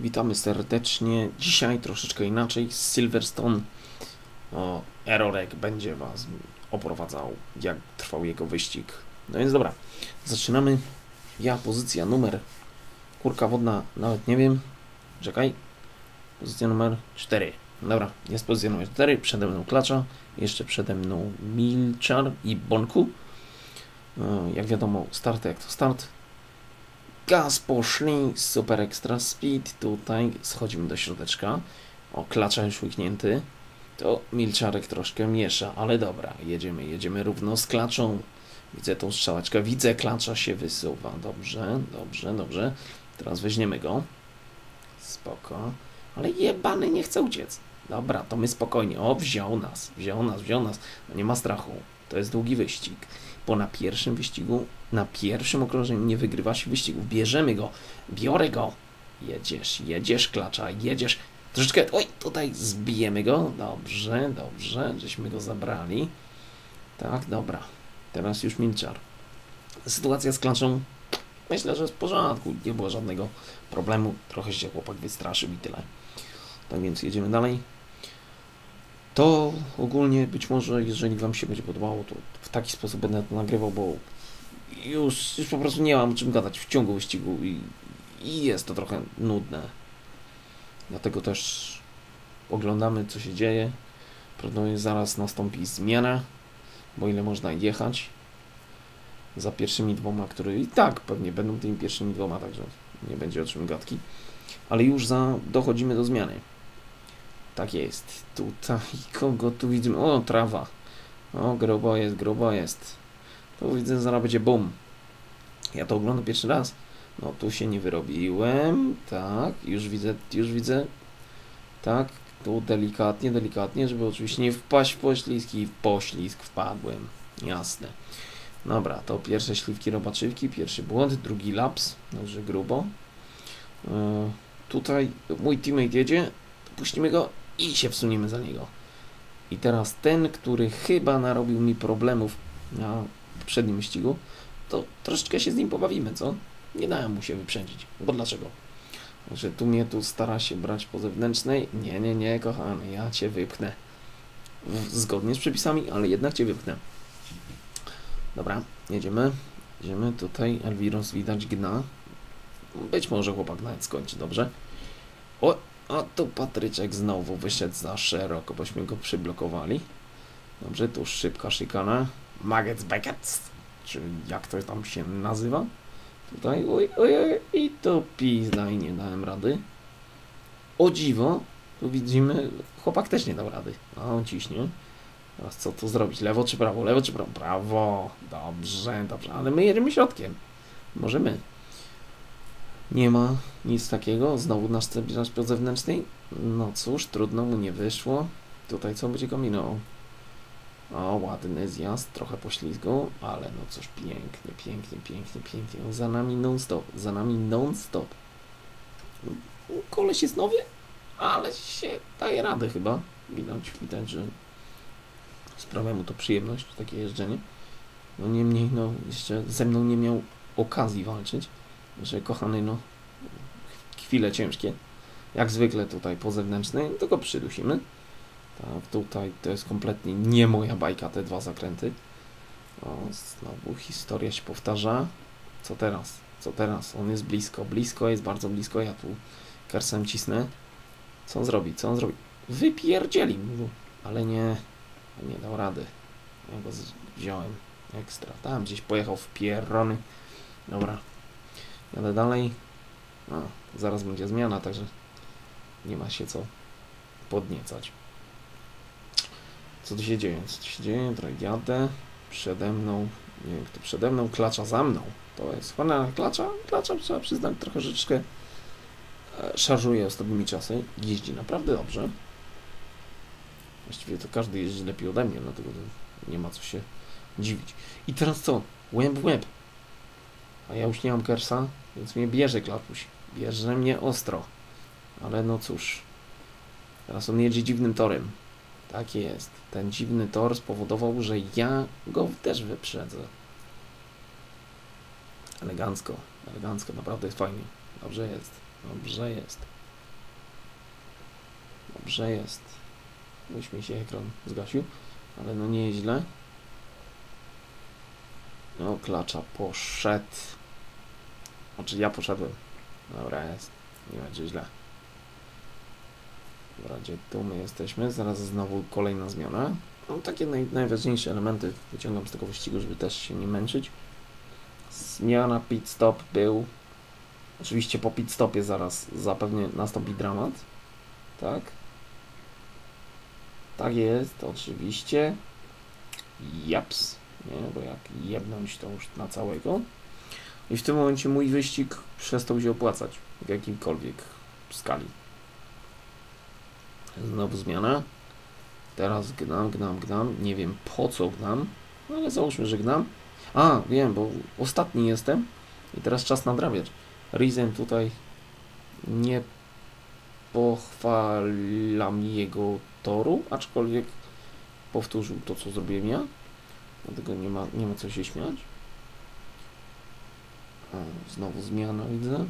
Witamy serdecznie. Dzisiaj troszeczkę inaczej Silverstone. O, Erorek będzie Was oprowadzał, jak trwał jego wyścig. No więc dobra, zaczynamy. Ja, pozycja numer. Kurka wodna, nawet nie wiem. Czekaj. Pozycja numer 4. Dobra, jest pozycja numer 4. Przede mną Klacza. Jeszcze przede mną Milczar i Bonku. Jak wiadomo, start jak to start. Gaz poszli, super extra speed. Tutaj schodzimy do środeczka. O, klacza już łyknięty. To Milczarek troszkę miesza, ale dobra, jedziemy, jedziemy równo z klaczą. Widzę tą strzałeczkę, widzę klacza się wysuwa. Dobrze, dobrze, dobrze. Teraz weźmiemy go. Spoko. Ale jebany nie chce uciec. Dobra, to my spokojnie. O, wziął nas, wziął nas, wziął nas. No nie ma strachu. To jest długi wyścig. Bo na pierwszym wyścigu, na pierwszym okrążeniu nie wygrywa się wyścigów. Bierzemy go, biorę go. Jedziesz, jedziesz, klacza, jedziesz. Troszeczkę, oj, tutaj zbijemy go. Dobrze, dobrze, żeśmy go zabrali. Tak, dobra. Teraz już Milczar. Sytuacja z klaczą, myślę, że w porządku. Nie było żadnego problemu. Trochę się chłopak wystraszył i tyle. Tak więc jedziemy dalej. To ogólnie być może, jeżeli Wam się będzie podobało, to w taki sposób będę to nagrywał, bo już, już po prostu nie mam o czym gadać w ciągu wyścigu i, i jest to trochę nudne. Dlatego też oglądamy, co się dzieje. Prawdopodobnie zaraz nastąpi zmiana, bo ile można jechać za pierwszymi dwoma, które i tak pewnie będą tymi pierwszymi dwoma, także nie będzie o czym gadki. Ale już za, dochodzimy do zmiany. Tak jest. Tutaj kogo tu widzimy? O, trawa. O, grobo jest, grobo jest. To widzę, zaraz będzie bum. Ja to oglądam pierwszy raz. No tu się nie wyrobiłem. Tak, już widzę, już widzę. Tak, tu delikatnie, delikatnie, żeby oczywiście nie wpaść w poślizg i w poślizg wpadłem. Jasne. Dobra, to pierwsze śliwki robaczywki, pierwszy błąd, drugi laps, także grubo. Yy, tutaj mój teammate jedzie, puścimy go i się wsuniemy za niego. I teraz ten, który chyba narobił mi problemów na poprzednim wyścigu, to troszeczkę się z nim pobawimy, co? Nie dałem mu się wyprzedzić. Bo dlaczego? Że tu mnie tu stara się brać po zewnętrznej. Nie, nie, nie, kochany, ja cię wypchnę. Zgodnie z przepisami, ale jednak cię wypchnę. Dobra, jedziemy. Jedziemy tutaj. Elwiros widać gna. Być może chłopak nawet skończy, dobrze? O, a tu Patryczek znowu wyszedł za szeroko, bośmy go przyblokowali. Dobrze, tu szybka szykana. Maggots Beckets, czy jak to tam się nazywa? Tutaj, oj, oj, oj, i to pizda i nie dałem rady. O dziwo, tu widzimy, chłopak też nie dał rady. A on ciśnie. Teraz co tu zrobić? Lewo czy prawo? Lewo czy prawo? Prawo. Dobrze, dobrze, ale my jedziemy środkiem. Możemy. Nie ma nic takiego. Znowu nasz zbliżacz po zewnętrznej. No cóż, trudno mu nie wyszło. Tutaj co będzie kombinował? O, ładny zjazd, trochę poślizgu, ale no cóż, pięknie, pięknie, pięknie, pięknie. Za nami non-stop, za nami non-stop. Koleś jest nowy, ale się daje radę chyba. Widać, widać, że sprawia mu to przyjemność, takie jeżdżenie. No niemniej, no jeszcze ze mną nie miał okazji walczyć, że kochany, no chwile ciężkie. Jak zwykle tutaj po zewnętrznej, to go przydusimy. Tak, tutaj to jest kompletnie nie moja bajka, te dwa zakręty. O, znowu historia się powtarza. Co teraz? Co teraz? On jest blisko, blisko, jest bardzo blisko. Ja tu kersem cisnę. Co on zrobi? Co on zrobi? Wypierdzieli ale nie, nie dał rady. Ja go wziąłem ekstra. Tam gdzieś pojechał w pierrony. Dobra, jadę dalej. A, zaraz będzie zmiana, także nie ma się co podniecać. Co tu się dzieje? Co tu się dzieje? Jadę. Przede mną, nie wiem kto przede mną, klacza za mną. To jest fajna klacza. Klacza, trzeba przyznać, trochę troszeczkę e, szarżuje ostatnimi czasy. Jeździ naprawdę dobrze. Właściwie to każdy jeździ lepiej ode mnie, dlatego nie ma co się dziwić. I teraz co? Łeb łeb. A ja już nie mam kersa, więc mnie bierze klaczuś. Bierze mnie ostro. Ale no cóż. Teraz on jedzie dziwnym torem. Tak jest. Ten dziwny tor spowodował, że ja go też wyprzedzę. Elegancko, elegancko, naprawdę jest fajnie. Dobrze jest, dobrze jest. Dobrze jest. Mi się ekran zgasił, ale no nie jest źle. No, klacza poszedł. Znaczy ja poszedłem. Dobra, jest. Nie będzie źle. Dobra, gdzie tu my jesteśmy? Zaraz znowu kolejna zmiana. No, takie naj, najważniejsze elementy wyciągam z tego wyścigu, żeby też się nie męczyć. Zmiana pit stop był. Oczywiście po pit stopie zaraz zapewnie nastąpi dramat. Tak? Tak jest, oczywiście. Japs. Nie, bo jak jebnąć to już na całego. I w tym momencie mój wyścig przestał się opłacać w jakimkolwiek skali. Znowu zmiana. Teraz gnam, gnam, gnam. Nie wiem po co gnam, no ale załóżmy, że gnam. A, wiem, bo ostatni jestem i teraz czas nadrabiać. Rizen tutaj nie pochwalam jego toru, aczkolwiek powtórzył to, co zrobiłem ja. Dlatego nie ma, nie ma co się śmiać. Znowu zmiana widzę.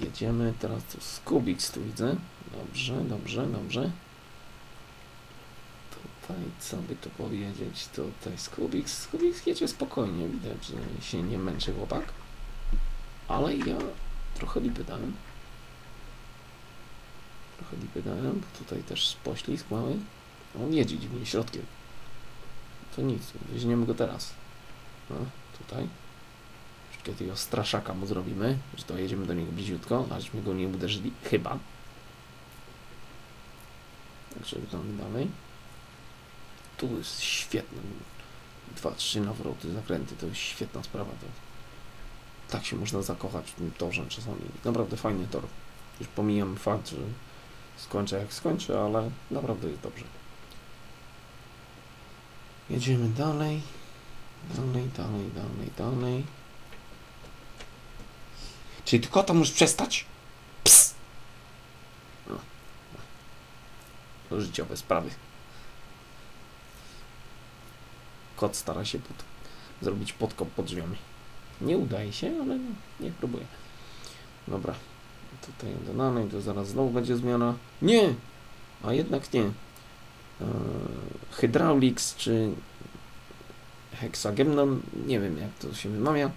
Jedziemy, teraz tu Skubix tu widzę. Dobrze, dobrze, dobrze. Tutaj, co by tu powiedzieć? Tutaj Skubix, Skubix jedzie spokojnie, widać, że się nie męczy chłopak. Ale ja trochę lipy dałem. Trochę lipy dałem, bo tutaj też poślizg mały. On jedzie dziwnie środkiem. To nic, weźmiemy go teraz. No, tutaj. Takiego straszaka mu zrobimy, że to jedziemy do niego bliziutko, ażśmy go nie uderzyli, chyba. Także wydamy dalej. Tu jest świetne. Dwa, trzy nawroty, zakręty, to jest świetna sprawa. To tak się można zakochać w tym torze czasami. Naprawdę fajny tor. Już pomijam fakt, że skończę jak skończę, ale naprawdę jest dobrze. Jedziemy dalej. Dalej, dalej, dalej, dalej. Czyli tylko to możesz przestać? Ps! No. To życiowe sprawy. Kot stara się pod, zrobić podkop pod drzwiami. Nie udaje się, ale no, niech próbuje. Dobra. Tutaj dodane i to zaraz znowu będzie zmiana. Nie! A jednak nie. Eee, Hydraulics czy Hexagemnon, nie wiem jak to się wymawia.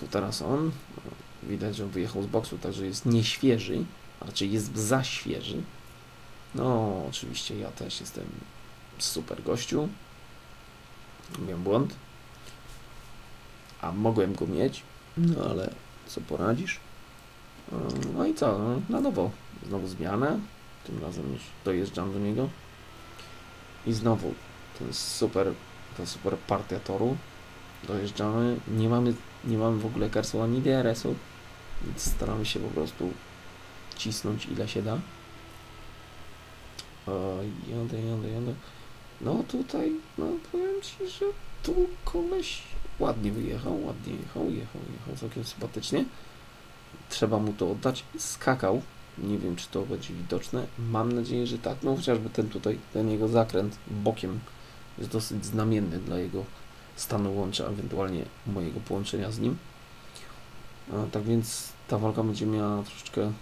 Tu teraz on. Widać, że wyjechał z boksu, także jest nieświeży, raczej jest za świeży. No, oczywiście ja też jestem super gościu. Miałem błąd. A mogłem go mieć, no ale co poradzisz? No i co? No, na nowo. Znowu zmiana. Tym razem już dojeżdżam do niego. I znowu ten super, ta super partia toru. Dojeżdżamy. Nie mamy, nie mamy w ogóle karsu ani DRS-u, więc staramy się po prostu cisnąć ile się da. O, jadę, jadę, jadę. No tutaj, no powiem Ci, że tu koleś ładnie wyjechał, ładnie jechał, jechał, jechał całkiem sympatycznie. Trzeba mu to oddać. Skakał. Nie wiem, czy to będzie widoczne. Mam nadzieję, że tak. No chociażby ten tutaj, ten jego zakręt bokiem jest dosyć znamienny dla jego stanu łącza, ewentualnie mojego połączenia z nim. Tak więc ta walka będzie miała troszeczkę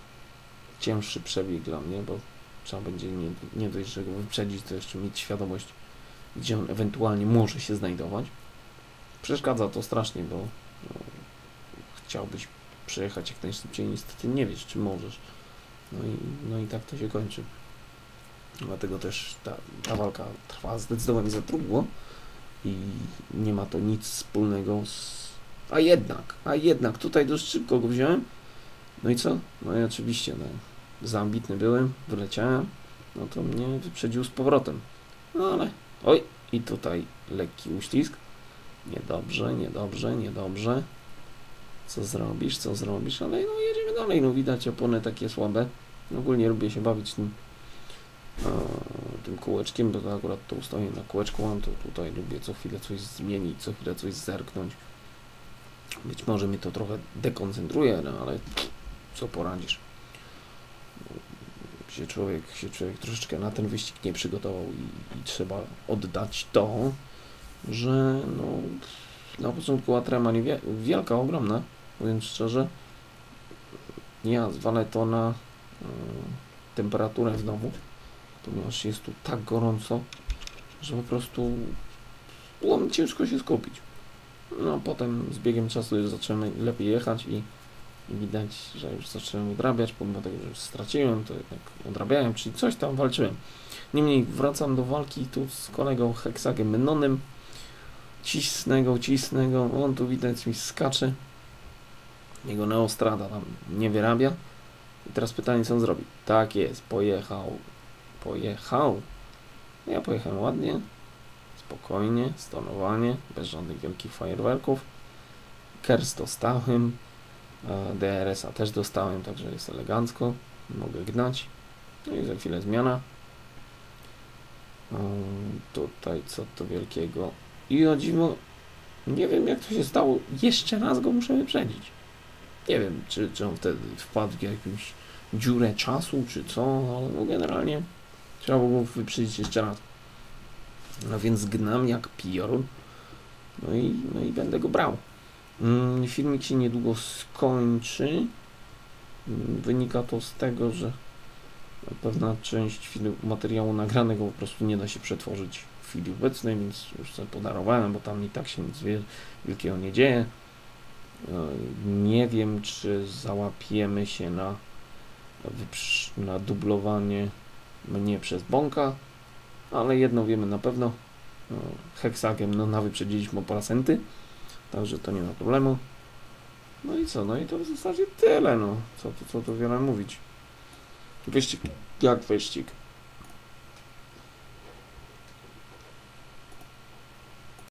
cięższy przebieg dla mnie, bo trzeba będzie nie, nie dość, że wyprzedzić, to jeszcze mieć świadomość, gdzie on ewentualnie może się znajdować. Przeszkadza to strasznie, bo no, chciałbyś przejechać jak najszybciej, niestety nie wiesz, czy możesz. No i, no i tak to się kończy. Dlatego też ta, ta walka trwa zdecydowanie za długo i nie ma to nic wspólnego z... A jednak, a jednak, tutaj dość szybko go wziąłem. No i co? No i oczywiście, no, za ambitny byłem, wyleciałem, no to mnie wyprzedził z powrotem. No ale, oj, i tutaj lekki uścisk. Niedobrze, niedobrze, niedobrze. Co zrobisz, co zrobisz, ale no jedziemy dalej, no widać opony takie słabe. Ogólnie lubię się bawić tym, tym kółeczkiem, bo to akurat to ustawię na kółeczku mam, to tutaj lubię co chwilę coś zmienić, co chwilę coś zerknąć. Być może mnie to trochę dekoncentruje, no ale co poradzisz. Się człowiek, się człowiek troszeczkę na ten wyścig nie przygotował i, i trzeba oddać to, że no, na początku była trema niewie- wielka, ogromna, mówiąc szczerze. Ja zwalę to na temperaturę znowu, ponieważ jest tu tak gorąco, że po prostu było ciężko się skupić. No potem z biegiem czasu już zacząłem lepiej jechać i, i widać, że już zacząłem odrabiać, pomimo tego, że już straciłem, to jednak odrabiałem, czyli coś tam walczyłem. Niemniej wracam do walki tu z kolegą Heksagiem Menonem. Cisnę go, cisnę go, on tu widać mi skacze. Jego Neostrada tam nie wyrabia. I teraz pytanie, co on zrobi? Tak jest, pojechał. Pojechał. Ja pojechałem ładnie, spokojnie, stonowanie, bez żadnych wielkich fajerwerków. Kers dostałem, DRS-a też dostałem, także jest elegancko. Mogę gnać. No i za chwilę zmiana. Tutaj co to wielkiego. I o dziwo, nie wiem jak to się stało, jeszcze raz go muszę wyprzedzić. Nie wiem, czy, czy on wtedy wpadł w jakąś dziurę czasu, czy co, ale no generalnie trzeba było wyprzedzić jeszcze raz. No więc gnam jak piorun. No i, no i będę go brał. Mm, Filmik się niedługo skończy. Mm, Wynika to z tego, że pewna część materiału nagranego po prostu nie da się przetworzyć w chwili obecnej, więc już sobie podarowałem, bo tam i tak się nic wie- wielkiego nie dzieje. E, Nie wiem, czy załapiemy się na, na dublowanie mnie przez bąka, ale jedno wiemy na pewno. No, Heksagiem no, na wyprzedziliśmy o także to nie ma problemu. No i co? No i to w zasadzie tyle, no. Co tu, co tu wiele mówić. Wyścig jak wyścig.